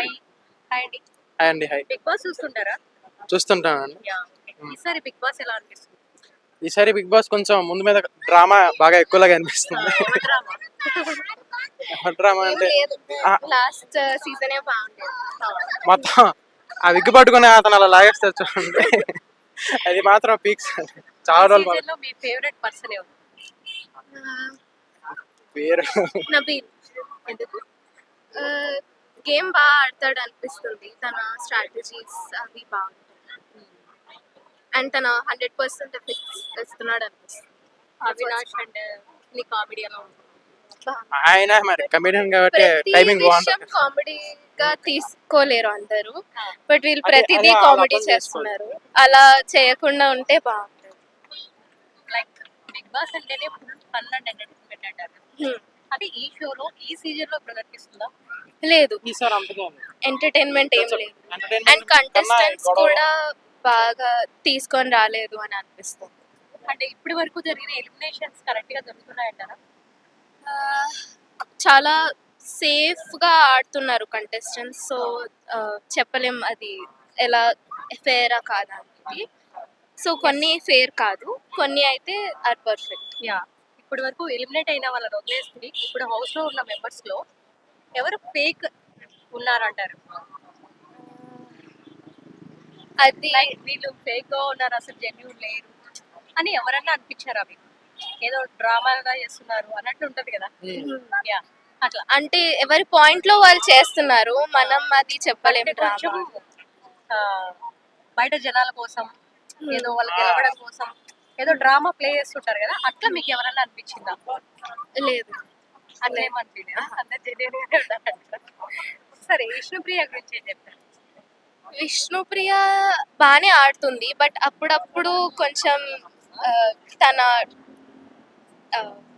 Hi hi అండి hi అండి hi Bigg Boss చూస్తుంటారా? చూస్తుంటానండి. యా ఈసారి బిగ్ బాస్ ఎలా అనిపిస్తుంది? ఈసారి బిగ్ బాస్ కొంచెం ముందు మీద డ్రామా బాగా ఎక్కువలాగా అనిపిస్తుంది డ్రామా. అంటే లాస్ట్ సీజనే బాగుండేది. మొత్తం ఆ విగ్గు పట్టుకుని అతను అలా లాగేస్తారు చూడండి. అది మాత్రం పీక్స్ చాలా రోజులు సీజన్ మీ ఫేవరెట్ పర్సన్ ఎవరు? పేరు నబీల్ ఎందుకు? గేమ్ బాగా ఆడతాడు అనిపిస్తుంది తన స్ట్రాటజీస్ అవి బాగుంటాయి అండ్ తన హండ్రెడ్ పర్సెంట్ ఎఫెక్ట్స్ ఇస్తున్నాడు అనిపిస్తుంది అవినాష్ అండ్ నీ కామెడీ ఎలా ఉంటుంది? ఆయన మరి కమెడియన్ కాబట్టి టైమింగ్ బాగుంటుంది. కామెడీగా తీసుకోలేరు అందరూ. బట్ వీళ్ళు ప్రతిదీ అలా కామెడీ చేస్తున్నారు. అలా చేయకుండా ఉంటే బాగుంటుంది. లైక్ బిగ్ బాస్ అంటేనే ఫుల్ ఫన్ అండ్ ఎంటర్టైన్మెంట్ అంటారు. అది ఈ షోలో ఈ సీజన్లో కనిపిస్తుందా లేదు. ఎంటర్టైన్మెంట్ ఏం లేదు. And contestants. కూడా బాగా తీసుకొని రాలేదు అని అనిపిస్తుంది. అంటే ఇప్పటి వరకు జరిగిన ఎలిమినేషన్స్ కరెక్ట్గా జరుగుతున్నాయంటారా చాలా సేఫ్గా ఆడుతున్నారు కంటెస్టెంట్స్ సో చెప్పలేం అది ఎలా ఫేరా కాదా అనేది. సో కొన్ని ఫేర్ కాదు. కొన్ని అయితే ఆర్ పర్ఫెక్ట్ యా ఇప్పటి వరకు ఎలిమినేట్ అయిన వాళ్ళని వదిలేస్తుంది ఇప్పుడు హౌస్లో ఉన్న మెంబర్స్లో ఎవరు ఫేక్ ఉన్నారంటారు? అది లైక్ వీళ్ళు ఫేక్గా ఉన్నారు అసలు జెన్యున్ లేరు అని ఎవరన్నా అనిపించారా మీకు? ఏదో డ్రామాగా చేస్తున్నారు అన్నట్టు ఉంటది కదా? యా అట్లా. అంటే ఎవరి పాయింట్లో వాళ్ళు చేస్తున్నారు మనం అది చెప్పలేం అంటే కొంచెం బయట జనాల కోసం ఏదో వాళ్ళు గెలవడం కోసం ఏదో డ్రామా ప్లే చేస్తుంటారు కదా? అట్లా మీకు ఎవరన్నా అనిపించిందా? లేదు. అట్లా ఏమనిపించలేదా అందరు జెన్యున్ గానే ఉన్నారంటారా సరే విష్ణుప్రియ గురించి ఏం చెప్తారు? విష్ణుప్రియ బాగానే ఆడుతుంది బట్ అప్పుడప్పుడు కొంచెం తన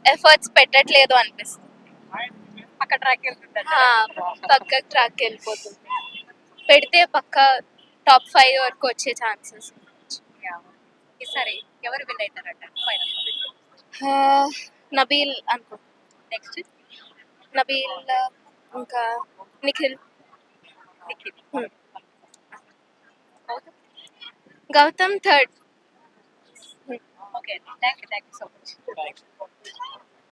ఎఫర్ట్స్ పెట్టట్లేదు అనిపిస్తుంది. పక్క ట్రాక్ వెళ్తుంటారు పక్క ట్రాక్ వెళ్ళిపోతుంది. పెడితే పక్క టాప్ ఫైవ్ వరకు వచ్చే ఛాన్సెస్ సరే ఎవరు విన్ అవుతారంట? ఫైనల్. నబీల్ అనుకో నెక్స్ట్ నబీల్ ఇంకా Nikhil. Nikhil. Gautam. Gautam third. Okay. Thank you thank you so much